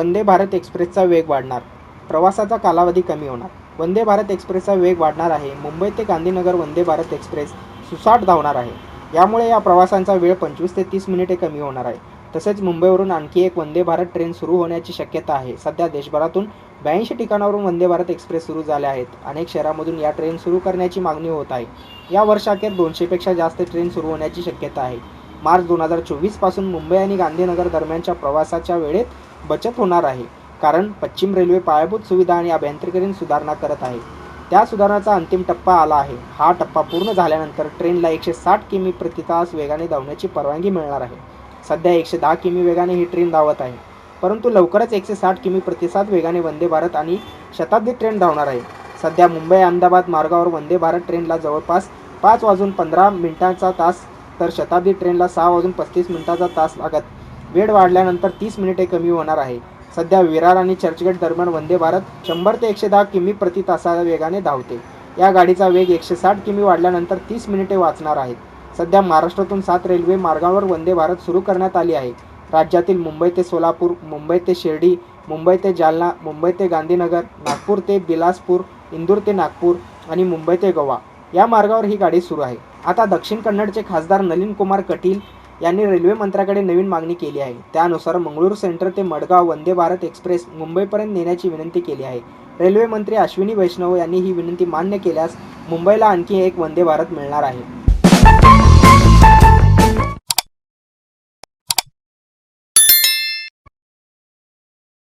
वंदे भारत एक्सप्रेसचा वेग वाढणार. प्रवासाचा कालावधी कमी होणार. वंदे भारत एक्सप्रेसचा वेग वाढणार आहे. मुंबई ते गांधीनगर वंदे भारत एक्सप्रेस सुसाट धावणार आहे. यामुळे या प्रवासांचा वेळ पंचवीस ते तीस मिनिटे कमी होणार आहे. तसेच मुंबईवरून आणखी एक वंदे भारत ट्रेन सुरू होण्याची शक्यता आहे. सध्या देशभरातून ब्याऐंशी ठिकाणावरून वंदे भारत एक्सप्रेस सुरू झाल्या आहेत. अनेक शहरामधून या ट्रेन सुरू करण्याची मागणी होत आहे. या वर्षाखेर दोनशेपेक्षा जास्त ट्रेन सुरू होण्याची शक्यता आहे. मार्च दोन हजार चोवीसपासून मुंबई आणि गांधीनगर दरम्यानच्या प्रवासाच्या वेळेत बचत होणार आहे कारण पश्चिम रेल्वे पायाभूत सुविधा आणि अभियांत्रिकीकरण सुधारणा करत आहे. त्या सुधारणाचा अंतिम टप्पा आला आहे. हा टप्पा पूर्ण झाल्यानंतर ट्रेनला एकशे साठ किमी प्रति तास वेगाने धावण्याची परवानगी मिळणार आहे. सध्या एकशे दहा किमी वेगाने ही ट्रेन धावत आहे. परंतु लवकरच एकशे साठ किमी प्रतिसाद वेगाने वंदे भारत आणि शताब्दी ट्रेन धावणार आहे. सध्या मुंबई अहमदाबाद मार्गावर वंदे भारत ट्रेनला जवळपास पाच वाजून पंधरा मिनिटांचा तास तर शताब्दी ट्रेनला सहा वाजून पस्तीस मिनिटाचा तास लागत वेळ वाढल्यानंतर तीस मिनिटे कमी होणार आहे. सध्या विरार आणि चर्चगेट दरम्यान वंदे भारत शंभर ते एकशे दहा किमी प्रति तासा वेगाने धावते. या गाडीचा वेग एकशे साठ किमी वाढल्यानंतर तीस मिनिटे वाचणार आहेत सध्या महाराष्ट्रातून सात रेल्वे मार्गावर वंदे भारत सुरू करण्यात आली आहे. राज्यातील मुंबई ते सोलापूर मुंबई ते शिर्डी मुंबई ते जालना मुंबई ते गांधीनगर नागपूर ते बिलासपूर इंदूर ते नागपूर आणि मुंबई ते गोवा. या मार्गावर ही गाडी सुरू आहे. आता दक्षिण कन्नडचे खासदार नलीन कुमार कटील यांनी रेल्वे मंत्र्याकडे नवीन मागणी केली आहे. त्यानुसार मंगळूर सेंटर ते मडगाव वंदे भारत एक्सप्रेस मुंबईपर्यंत नेण्याची विनंती केली आहे. रेल्वे मंत्री अश्विनी वैष्णव यांनी ही विनंती मान्य केल्यास मुंबईला आणखी एक वंदे भारत मिळणार आहे.